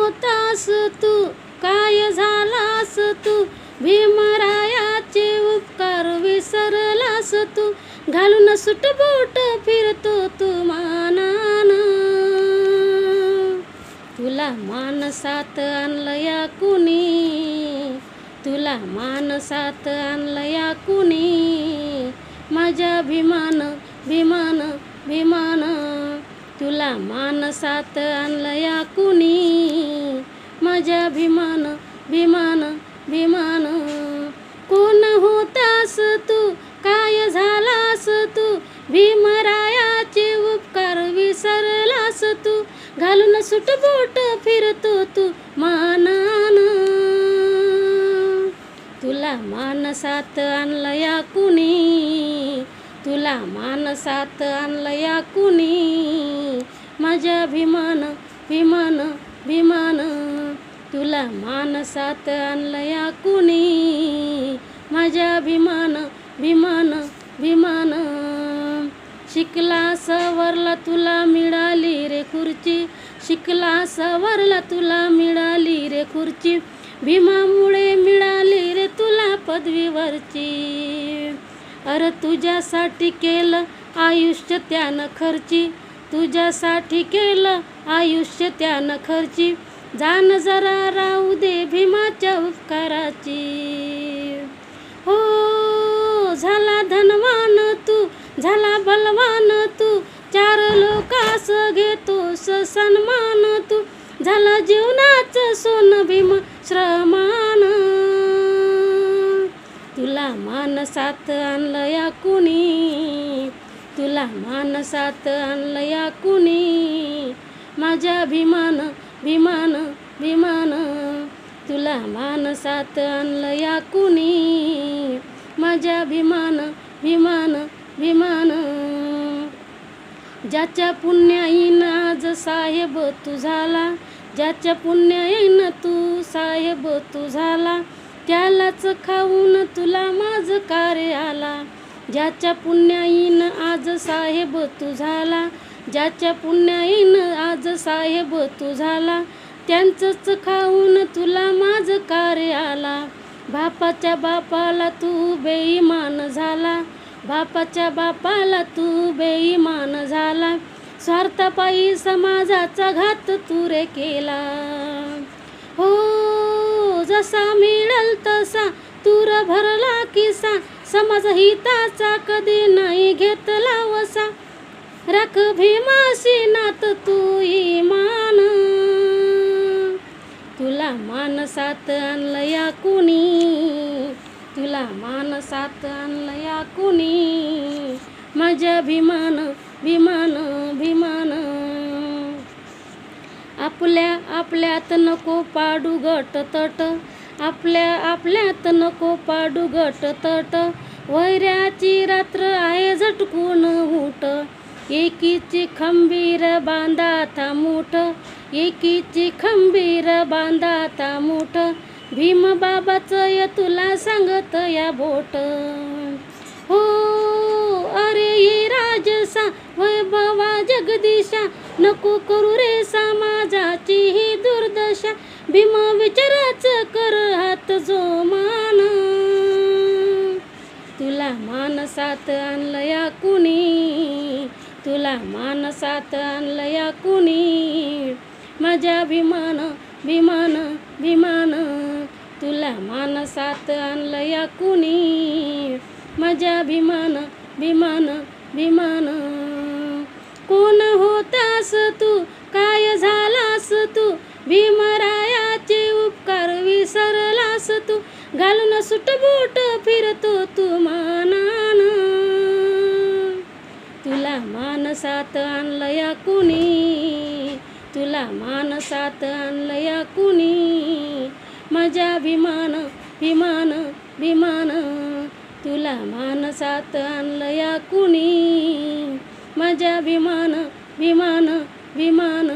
होतास तू? काय झालास तू? भीमरायाचे उपकार विसरलास तू? घालून सुटबोट फिरतो तू मानान. तुला मानसात आणलं या कुणी? तुला मानसात आणलं या कुणी? माझ्या भीमान भीमान भीमान तुला मानसात आणलं या कुणी? माझ्या भीमान भीमान भीमान कोण होतास तू? काय झालास तू? भीमरायाचे उपकार विसरलास तू? घालून सुटबोट फिरतो तू मानान. तुला मानसात आणलं या कुणी? तुला मानसात आणलं या कुणी? माझ्या भीमान भीमान मानसात आणलं या कुणी? माझ्या भीमान भीमान भीमान शिकला सवरला तुला मिळाली रे खुर्ची. शिकला सवरला तुला मिळाली रे खुर्ची. भीमामुळे मिळाली रे तुला पदवीवरची. अरे तुझ्यासाठी केलं आयुष्य त्यानं खर्ची. तुझ्यासाठी केलं आयुष्य त्यानं खर्ची. जाण जरा राहू दे भीमाच्या उपकाराची हो झाला धनवान तू झाला बलवान तू चार लोकास घेतोस सन्मान तू झाला जीवनाचं सोन भीम श्रमान तुला मानसात आणलं या कुणी? तुला मानसात आणलं या कुणी? माझ्या भीमान भीमान भीमान तुला मानसात आणलं या कुणी माझ्या भीमान भीमान भीमान ज्याच्या पुण्याईन आज साहेब तू झाला ज्याच्या पुण्याईन तू साहेब तू झाला त्यालाच खाऊन तुला माझ कार्य आला. ज्याच्या पुण्याईन आज साहेब तू झाला ज्याच्या पुण्याईन आज साहेब तू झाला त्यांचंच खाऊन तुला माझ कार्य आला. बापाच्या बापाला तू बेईमान झाला बापाच्या बापाला तू बेईमान झाला. स्वार्थपायी समाजाचा घात तू रे केला. हो जसा मिळल तसा तूर भरला किसा समाज हिताचा कधी नाही घेतला वसा. राख भीमाशी नात तू इमान. तुला मानसात आणलं या कुणी? तुला मानसात आणलं या कुणी? माझ्या भीमान भीमान भीमान. आपल्या आपल्यात नको पाडू गट तट. आपल्या आपल्यात नको पाडू गट तट. वैऱ्याची रात्र आहे झटकून उठ. एकीची खंबीर बांधाता मूठ एकीची खंबीर बांधाता मूठ. भीम बाबाचं या तुला सांगत या बोट. हो अरे राजसा वैभवा जगदीशा नको करू रे समाजाची ही दुर्दशा. भीम विचाराच कर हात जो मान तुला मानसात आणलं या कुणी? तुला मानसात आणलं या कुणी? माझ्या भीमान भीमान भीमान तुला मानसात आणलं या कुणी? माझ्या भीमान भीमान भीमान कोण होतास तू? काय झालास तू? भीमरायाचे उपकार विसरलास तू? घालून सुटबूट फिरतो तू माना. तुला मानसात आणलं या कुणी? तुला मानसात आणलं या कुणी? माझ्या विमान विमान विमान तुला मानसात आणलं या कुणी? माझ्या विमान विमान विमान